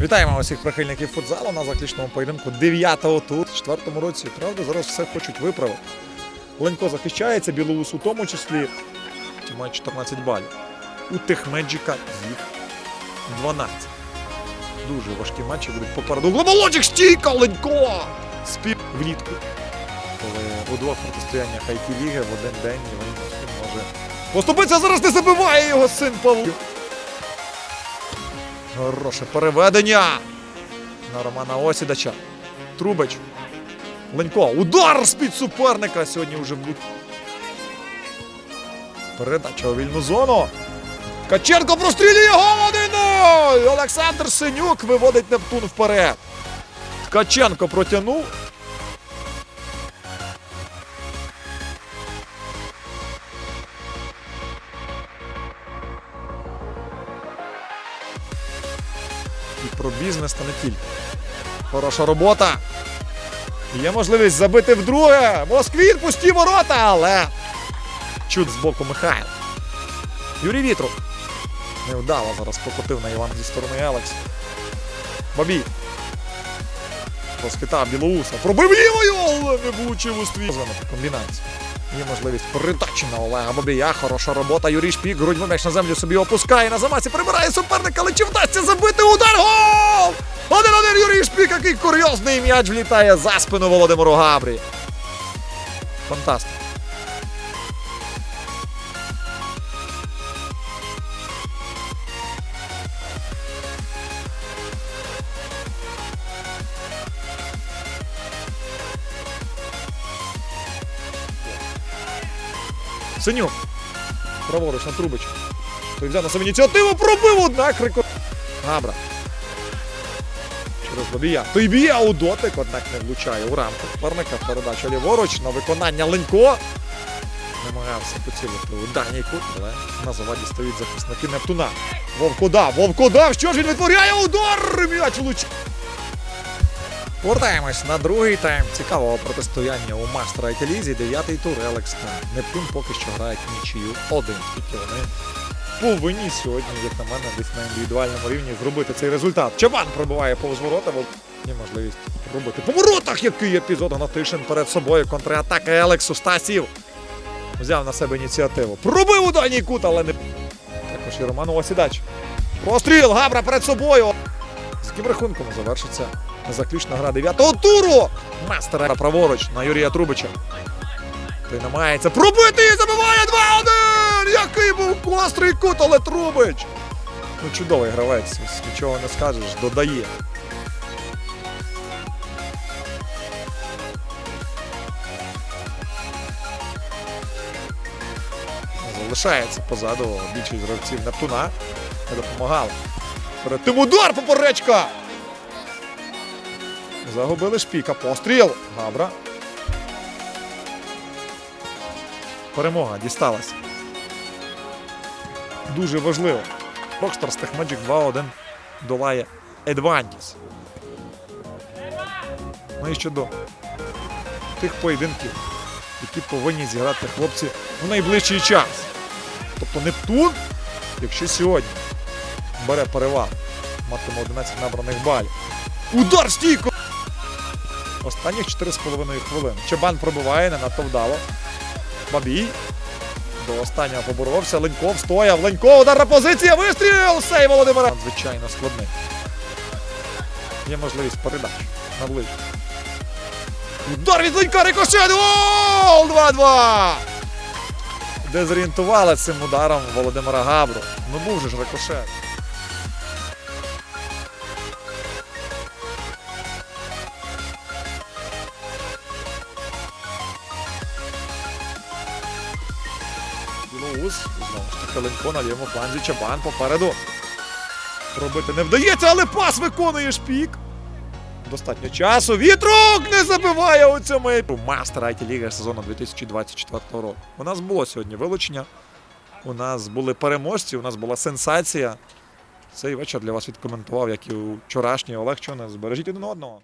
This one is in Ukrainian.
Вітаємо усіх прихильників футзалу на заключному поєдинку 9-го тут. В четвертому році, правда, зараз все хочуть виправити. Ленько захищається, Білоус у тому числі. Мають 14 балів. У Техмеджика їх 12. Дуже важкі матчі будуть попереду. Глоболочик стійка, Ленько! Спів влітку. Коли у двох протистояннях it ліги в один день він може поступитися зараз не забиває його син Павло. Хороше переведення на Романа Осідача. Трубич. Ленько. Удар з-під суперника сьогодні вже будуть. Передача у вільну зону. Каченко прострілює гол 1-0! Олександр Синюк виводить Нептун вперед. Ткаченко протягнув. І про бізнес та не тільки. Хороша робота. Є можливість забити вдруге. Москвін пусті ворота, але чут з боку Михайло. Юрій Вітров. Невдало зараз покотив на Іван зі сторони Елекс. Бабій. Розхитав Білоуса. Пробив лівою, але не влучив у ствір. Звонити комбінацію. Є можливість передачі на Олега Бобія. Хороша робота. Юрій Шпік. Грудьми м'яч на землю собі опускає. На замасі прибирає суперника, але чи вдасться забити удар? Гол! Один-один Юрій Шпік, який курйозний м'яч влітає за спину Володимиру Габрі. Фантастика. Синюк. Праворуч на Трубич. Той взяв на себе ініціативу, пробив однак рекорд. Габра. Через Бабія. Той б'є, у дотик, однак не влучає у рамку. Парника передача ліворуч на виконання Ленько. Намагався поцілити у дальній кут, але на заваді стоїть захисники Нептуна. Вовкодав, Вовкодав, що ж він витворяє? Удар! М'яч влучив. Повертаємось на другий тайм цікавого протистояння у Мастера Лізі. Дев'ятий тур Елекс та Нептун поки що грають нічию один. Тільки вони повинні сьогодні, як на мене, десь на індивідуальному рівні зробити цей результат. Чабан пробиває повз ворота, бо є можливість робити по воротах. Який епізод Гнатишин перед собою. Контратака Елексу Стасів. Взяв на себе ініціативу. Пробив у дальній кут, але не. Також і Роман Осідач. Простріл! Габра перед собою. З яким рахунком завершиться заключна гра 9-го туру. Мастера праворуч на Юрія Трубича. Той намагається пробити і забиває 2-1! Який був гострий кут, але Трубич! Ну, чудовий гравець, нічого не скажеш, додає. Залишається позаду більшість гравців Нептуна. Не допомагали. Перед удар поперечка! Загубили шпіка. Постріл. Габра. Перемога дісталася. Дуже важливо. Рокстар з Техмеджик 2-1 долає Едвантіс. Ну і щодо тих поєдинків, які повинні зіграти хлопці в найближчий час. Тобто Нептун, якщо сьогодні бере перевагу, матиме 11 набраних балів. Удар стійко! Останніх 4,5 хвилини. Чебан пробиває, не надто вдало. Бабій. До останнього поборовся. Ленько встояв. Ленько, ударна позиція, вистріл! Сей Володимира. Надзвичайно складний. Є можливість передач на. Удар від Ленька рикошет! Гол! 2-2! Дезорієнтували цим ударом Володимира Габру. Ну був же ж рикошет. Білоус. Знову ж таки Ленько на лівому фланзі. Чабан попереду. Робити не вдається, але пас виконує шпік. Достатньо часу. Вітрук не забиває у цьому Мастер IT Ліга сезону 2024 року. У нас було сьогодні вилучення. У нас були переможці, у нас була сенсація. Цей вечір для вас відкоментував, як і вчорашній Олег Чонес. Збережіть один одного.